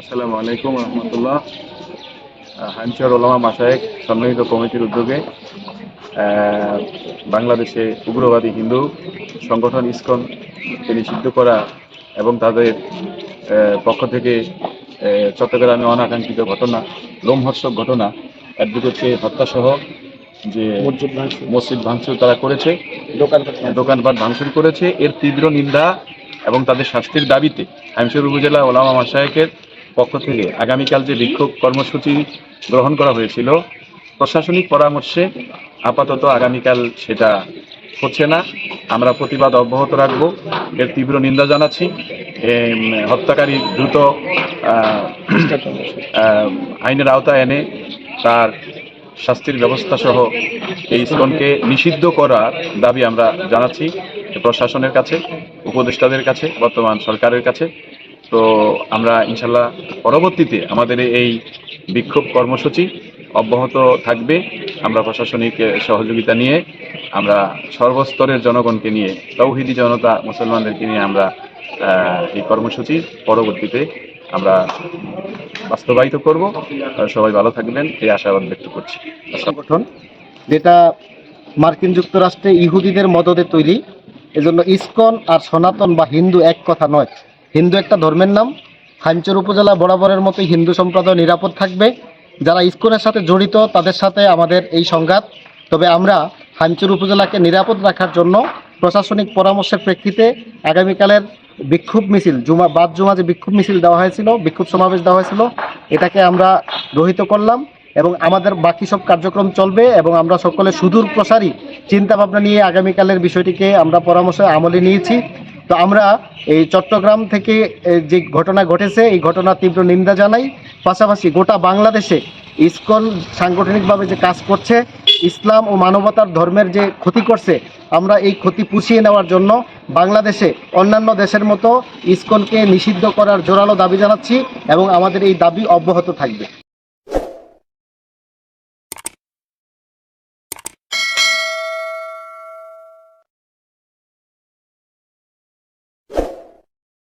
আসসালামু আলাইকুম রহমতুল্লাহ। হাঞ্চর ওলামা মাসায়েক সম্মিলিত কমিটির উদ্যোগে বাংলাদেশে উগ্রবাদী হিন্দু সংগঠন ইসকনকে নিষিদ্ধ করা এবং তাদের পক্ষ থেকে চট্টগ্রামে অনাকাঙ্ক্ষিত ঘটনা লোমহর্ষক ঘটনা অ্যাডভোকেটকে হত্যাসহ যে মসজিদ ভাঙচুর। তারা করেছে দোকানপাট ভাঙচুর করেছে। এর তীব্র নিন্দা এবং তাদের শাস্তির দাবিতে হামসর উপজেলা ওলামা মাসায়েকের পক্ষ থেকে আগামীকাল যে বিক্ষোভ কর্মসূচি গ্রহণ করা হয়েছিল, প্রশাসনিক পরামর্শে আপাতত আগামীকাল সেটা হচ্ছে না। আমরা প্রতিবাদ অব্যাহত রাখব। এর তীব্র নিন্দা জানাচ্ছি। হত্যাকারী দ্রুত আইনের আওতায় এনে তার শাস্তির ব্যবস্থা সহ এই ইস্কনকে নিষিদ্ধ করার দাবি আমরা জানাচ্ছি প্রশাসনের কাছে। উপদেষ্টাদের কাছে, বর্তমান সরকারের কাছে। তো আমরা ইনশাল্লাহ পরবর্তীতে আমাদের এই বিক্ষোভ কর্মসূচি অব্যাহত থাকবে। আমরা প্রশাসনিক সহযোগিতা নিয়ে, আমরা সর্বস্তরের জনগণকে নিয়ে, তৌহিদি জনতা, মুসলমানদেরকে নিয়ে আমরা এই কর্মসূচি পরবর্তীতে আমরা বাস্তবায়িত করব। সবাই ভালো থাকবেন, এই আশাবাদ ব্যক্ত করছি। সংগঠন, যেটা মার্কিন যুক্তরাষ্ট্রে ইহুদিদের মদদে তৈরি। এজন্য ইসকন আর সনাতন বা হিন্দু এক কথা নয়। হিন্দু একটা ধর্মের নাম। হাইমচর উপজেলা বরাবরের মতোই হিন্দু সম্প্রদায় নিরাপদ থাকবে। যারা ইসকনের সাথে জড়িত, তাদের সাথে আমাদের এই সংঘাত। তবে আমরা হাইমচর উপজেলাকে নিরাপদ রাখার জন্য প্রশাসনিক পরামর্শের প্রেক্ষিতে আগামীকালের বিক্ষোভ মিছিল, জুমা, বাদ জুমা যে বিক্ষোভ মিছিল দেওয়া হয়েছিল, বিক্ষোভ সমাবেশ দেওয়া হয়েছিল, এটাকে আমরা রহিত করলাম। এবং আমাদের বাকি সব কার্যক্রম চলবে এবং আমরা সকলে সুদূর প্রসারী চিন্তা ভাবনা নিয়ে আগামীকালের বিষয়টিকে আমরা পরামর্শ আমলে নিয়েছি। তো আমরা এই চট্টগ্রাম থেকে যে ঘটনা ঘটেছে, এই ঘটনার তীব্র নিন্দা জানাই। পাশাপাশি গোটা বাংলাদেশে ইসকন সাংগঠনিকভাবে যে কাজ করছে, ইসলাম ও মানবতার ধর্মের যে ক্ষতি করছে, আমরা এই ক্ষতি পুষিয়ে নেওয়ার জন্য বাংলাদেশে অন্যান্য দেশের মতো ইসকনকে নিষিদ্ধ করার জোরালো দাবি জানাচ্ছি এবং আমাদের এই দাবি অব্যাহত থাকবে।